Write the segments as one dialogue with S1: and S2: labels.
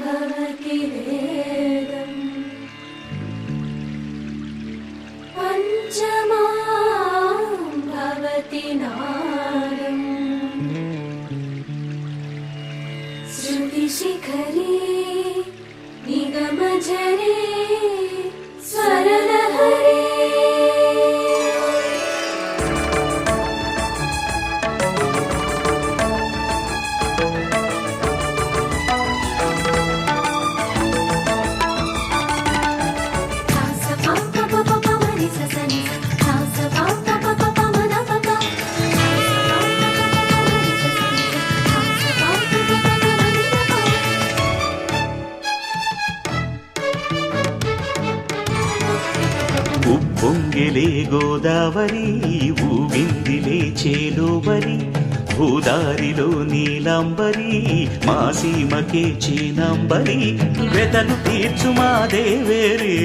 S1: भवति पञ्चमा भवति नाम श्रुतिशिखरे निगम स्वरलहरे
S2: ఉప్పొంగిలే గోదావరి ఊగిందిలే చేలోబరి భూదారిలో నీలాంబరి మా సీమకే చీనాంబరి. వెతలు తీర్చు మా దేవేరి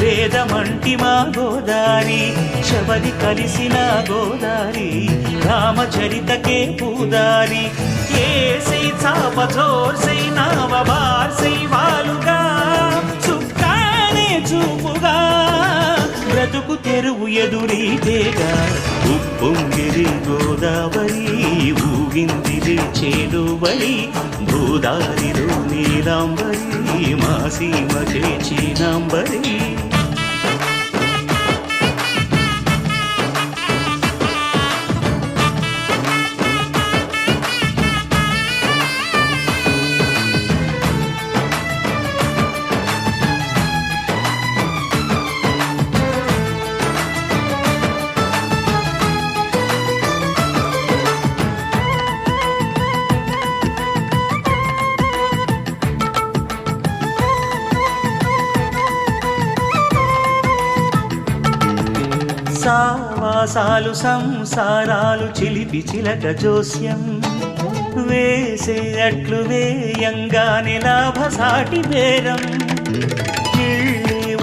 S2: వేదమంటి మా గోదారి శబరి కలిసిన గోదారి రామచరితకే పూదారి. ఏ ఏసై చాప జోర్సై నావ బార్ సై వాలుగా ఎదురీతేగా ఉప్పొంగిరి గోదావరి ఊగిందిరి చేలువరి భూదారిలో నీలాంబరి మా సీమ చీనాంబరి సావాసాలు సంసారాలు చిలిపి చిలక జోస్యం. వేసే అట్లు వేయంగానే లాభసాటి బేరం.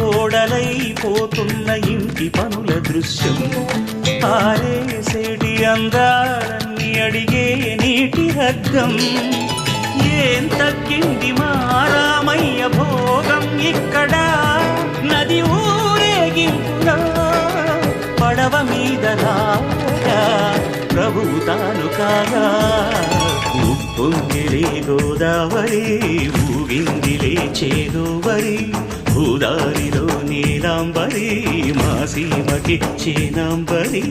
S2: ఓడలైపోతున్న ఇంటి పనుల దృశ్యం. ఆరేసేటి అందాలన్నీ అడిగే నీటి హద్దం ఏం తగ్గింది మారామయ్య భోగం? ఇక్కడ నది ఊరేగింపులో పడవ మీద రాగా ప్రభువు తాను కాగా ఉప్పొంగిలే గోదావరి ఊగిందిలే చేదోవరి భూదారిలో నీలాంబరి మా సీమకి చేనాంబరి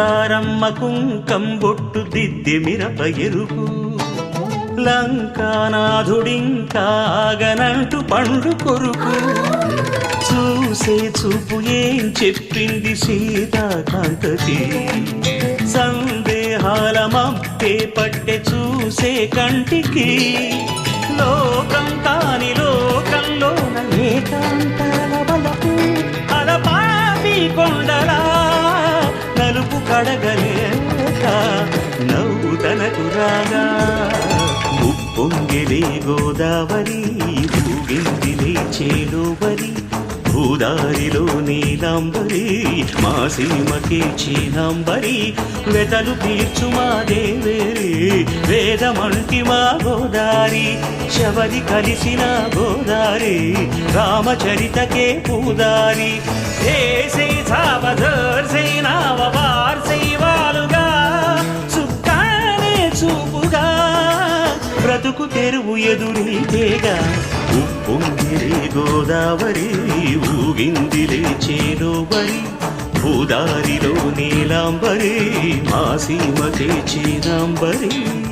S2: గోదారమ్మ కుంకం బొట్టు దిద్ది మిరప ఎరుపు. లంకానాథుడింకాగనంటూ పండు కొరుకు. చూసే చూపు ఏం చెప్పింది సీతాకాంతకి. సందేహాల మప్పే పట్టె చూసే కంటికి. లోకం కాని లోకంలో ఏకాంతాల బలపు అలపాపి కొండలా అడగలేక నవ్వు తనకు రాగా ఉప్పొంగిలే గోదావరి ఊగిందిలే చేలోబరి భూదారిలో నీలాంబరి మా సీమకే చీనాంబరి వెతలు తీర్చు మా దేవేరి వేదమంటి మా గోదారి శబరి కలిసిన గోదారి రామచరితకే పూదారి. ఏసై సావధర్సై నావవార్సై చూపుగా. బ్రతుకు తెరువు ఎదురీతేగా ఉప్పొంగిరే గోదావరి ఊగిందిలే చేలోబరి. భూదారిలో నీలాంబరి మా సీమకే చీనాంబరి